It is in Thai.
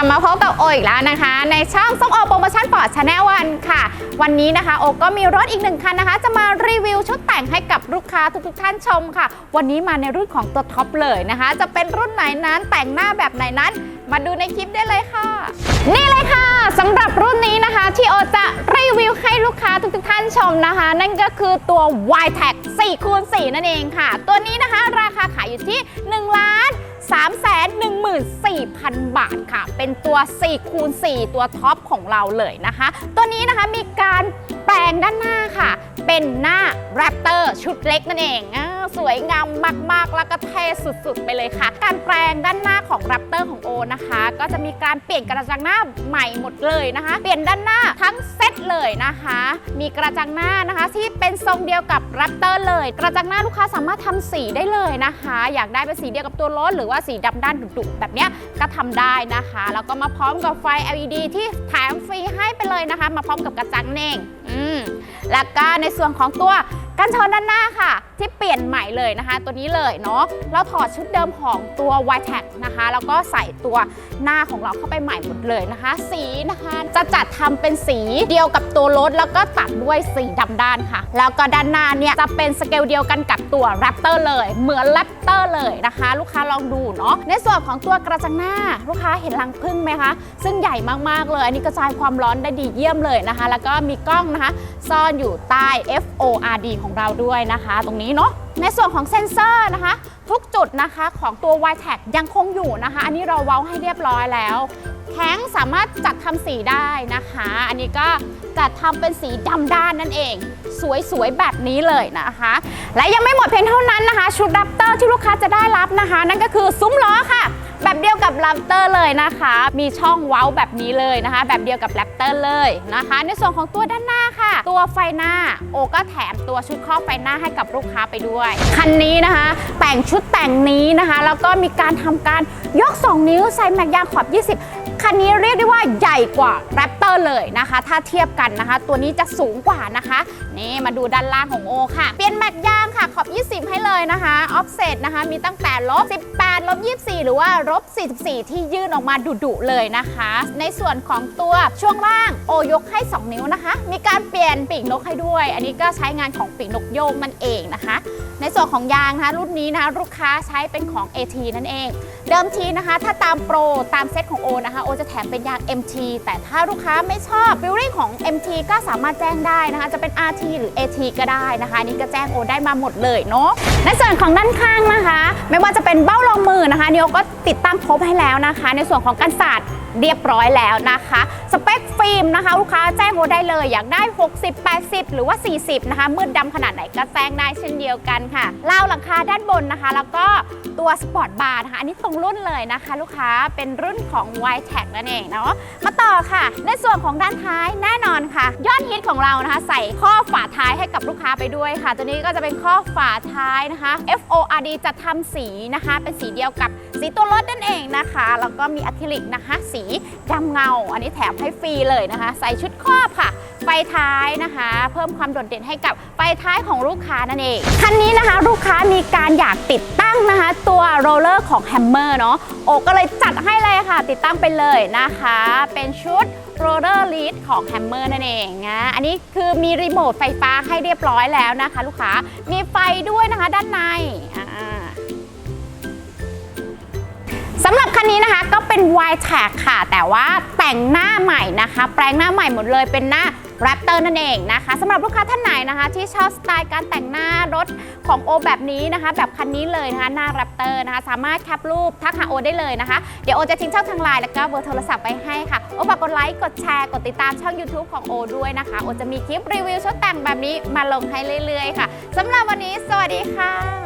ลับมาพบกับโออีกแล้วนะคะ ในช่องส้มโอโปรโมชั่นปอร์ตชาแนลวันค่ะ วันนี้นะคะ โอก็มีรถอีกหนึ่งคันนะคะ จะมารีวิวชุดแต่งให้กับลูกค้าทุกๆท่านชมค่ะ วันนี้มาในรุ่นของตัวท็อปเลยนะคะ จะเป็นรุ่นไหนนั้นแต่งหน้าแบบไหนนั้น มาดูในคลิปได้เลยค่ะ นี่เลยค่ะสำหรับรุ่นนี้นะคะ ที่โอจะรีวิวให้ลูกค้าทุกๆท่านชมนะคะ นั่นก็คือตัว y t e c 4คูณ4นั่นเองค่ะ ตัวนี้นะคะ ราคาขายอยู่ที่1ล้าน 4,000 บาทค่ะ เป็นตัว4คูณ4ตัวท็อปของเราเลยนะคะ ตัวนี้นะคะมีการแปลงด้านหน้าค่ะ เป็นหน้าแรปเตอร์ชุดเล็กนั่นเองอ สวยงามมากๆ แล้วก็เท่สุดๆ ไปเลยค่ะ การแปลงด้านหน้าของแรปเตอร์ของโอนะคะ ก็จะมีการเปลี่ยนกระจังหน้าใหม่หมดเลยนะคะ เปลี่ยนด้านหน้าทั้งเซตเลยนะคะ มีกระจังหน้านะคะ ที่เป็นทรงเดียวกับแรปเตอร์เลย กระจังหน้าลูกค้าสามารถทำสีได้เลยนะคะ อยากได้เป็นสีเดียวกับตัวรถหรือว่าสีดำด้านดุๆแบบเนี้ยก็ทำได้นะคะ แล้วก็มาพร้อมกับไฟ LED ที่แถมฟรีให้ไปเลยนะคะ มาพร้อมกับกระจังนั่นเองอืมแล้วก็ในส่วนของตัว กันชนด้านหน้าค่ะ ที่เปลี่ยนใหม่เลยนะคะ ตัวนี้เลยเนาะเราถอดชุดเดิมของตัว y t e c นะคะ แล้วก็ใส่ตัวหน้าของเราเข้าไปใหม่หมดเลยนะคะ สีนะคะจะจัดทำเป็นสีเดียวกับตัวรถ แล้วก็ตัดด้วยสีดำด้านค่ะ แล้วก็ด้านหน้าเนี่ยจะเป็นสเกลเดียวกันกับตัวแรปเตอร์เลย เหมือนแรปเตอร์เลยนะคะ ลูกค้าลองดูเนาะในส่วนของตัวกระจังหน้าลูกค้าเห็นรังผึ้งไหมคะ ซึ่งใหญ่มากๆเลยอันนี้กระจายความร้อนได้ดีเยี่ยมเลยนะคะ แล้วก็มีกล้องนะคะ ซ่อนอยู่ใต้ FORD ของเราด้วยนะคะ ตรงนี้เนาะในส่วนของเซ็นเซอร์นะคะ ทุกจุดนะคะของตัว y t e c ยังคงอยู่นะคะ อันนี้เราเว้าให้เรียบร้อยแล้ว แข้งสามารถจัดทำสีได้นะคะ อันนี้ก็จัดทำเป็นสีดำด้านนั่นเอง สวยๆ แบบนี้เลยนะคะ และยังไม่หมดเพียงเท่านั้นนะคะ ชุดแรปเตอร์ที่ลูกค้าจะได้รับนะคะ นั่นก็คือซุ้มล้อค่ะ แบบเดียวกับแรปเตอร์เลยนะคะ มีช่องเว้าแบบนี้เลยนะคะ แบบเดียวกับแรปเตอร์เลยนะคะ ในส่วนของตัวด้านหน้าค่ะ ตัวไฟหน้าโอก็แถมตัวชุดครอบไฟหน้าให้กับลูกค้าไปด้วย คันนี้นะคะ แต่งชุดแต่งนี้นะคะ แล้วก็มีการทำการยก 2 นิ้วใส่แม็กยางขอบ 20 คันนี้เรียกได้ว่าใหญ่กว่าแรปเตอร์เลยนะคะ ถ้าเทียบกันนะคะ ตัวนี้จะสูงกว่านะคะ นี่มาดูด้านล่างของโอค่ะ เปลี่ยนแม็กยางค่ะ ขอบ 20 ให้เลยนะคะออฟเซตนะคะ มีตั้งแต่ลบ 18ลบ24 หรือว่าลบ 44 ที่ยื่นออกมาดุๆเลยนะคะ ในส่วนของตัวช่วงล่างโอยกให้ 2 นิ้วนะคะ มีการเปลี่ยนปีกนกให้ด้วย อันนี้ก็ใช้งานของปีกนกโยงนั่นเองนะคะ ในส่วนของยางนะคะรุ่นนี้นะคะลูกค้าใช้เป็นของ AT นั่นเอง เดิมทีนะคะ ถ้าตามโปรตามเซตของโอนะคะโอจะแถมเป็นยาง MT แต่ถ้าลูกค้าไม่ชอบฟิลลิ่งของ MT ก็สามารถแจ้งได้นะคะ จะเป็น RT หรือ AT ก็ได้นะคะนี่ก็แจ้งโอได้มาหมดเลยเนาะในส่วนของด้านข้างนะคะ ไม่ว่าจะเป็นเบ้ารองมือนะคะนิโอก็ติดตั้งครบให้แล้วนะคะ ในส่วนของกันศาสตร์เรียบร้อยแล้วนะคะ สเปคฟิล์มนะคะ ลูกค้าแจ้งโอได้เลย อยากได้ 60 80 หรือว่า 40 นะคะ มืดดำขนาดไหนก็แจ้งได้เช่นเดียวกันค่ะราวหลังคาด้านบนนะคะ แล้วก็ตัวสปอร์ตบาร์นะคะ อันนี้ตรงรุ่นเลยนะคะ ลูกค้าเป็นรุ่นของ y t e c นั่นเองเนาะมาต่อค่ะ ในส่วนของด้านท้ายแน่นอนค่ะ ยอดฮิตของเรานะคะ ใส่ข้อฝาท้ายให้กับลูกค้าไปด้วยค่ะ ตัวนี้ก็จะเป็นข้อฝาท้ายนะคะ FORD จะทำสีนะคะ เป็นสีเดียวกับสีตัวรถนั่นเองนะคะแล้วก็มีอะคริลิกนะคะ สีดำเงา อันนี้แถมให้ฟรีเลยนะคะ ใส่ชุดครอบค่ะ ไฟท้ายนะคะ เพิ่มความโดดเด่นให้กับไฟท้ายของลูกค้านั่นเอง คันนี้นะคะ ลูกค้ามีการอยากติดตั้งนะคะ ตัวโรลเลอร์ของแฮมเมอร์เนาะโอก็เลยจัดให้เลยค่ะ ติดตั้งไปเลยนะคะ เป็นชุดโรลเลอร์ลีดของแฮมเมอร์นั่นเองนะอันนี้คือมีรีโมทไฟฟ้าให้เรียบร้อยแล้วนะคะ ลูกค้ามีไฟ y t a g ค่ะ แต่ว่าแต่งหน้าใหม่นะคะ แปลงหน้าใหม่หมดเลยเป็นหน้า Raptor นั่นเองนะคะสำหรับลูกค้าท่านไหนนะคะ ที่ชอบสไตล์การแต่งหน้ารถของโอแบบนี้นะคะ แบบคันนี้เลยนะคะหน้า Raptor นะคะ สามารถแคปรูปทักหาโอได้เลยนะคะ เดี๋ยวโอจะทิ้งช่องทางไลน์แล้วก็เบอร์โทรศัพท์ไปให้ค่ะโอฝากกดไลค์กดแชร์กดติดตามช่อง YouTube ของโอด้วยนะคะโอจะมีคลิปรีวิวชุดแต่งแบบนี้มาลงให้เรื่อยๆ ค่ะสำหรับวันนี้ สวัสดีค่ะ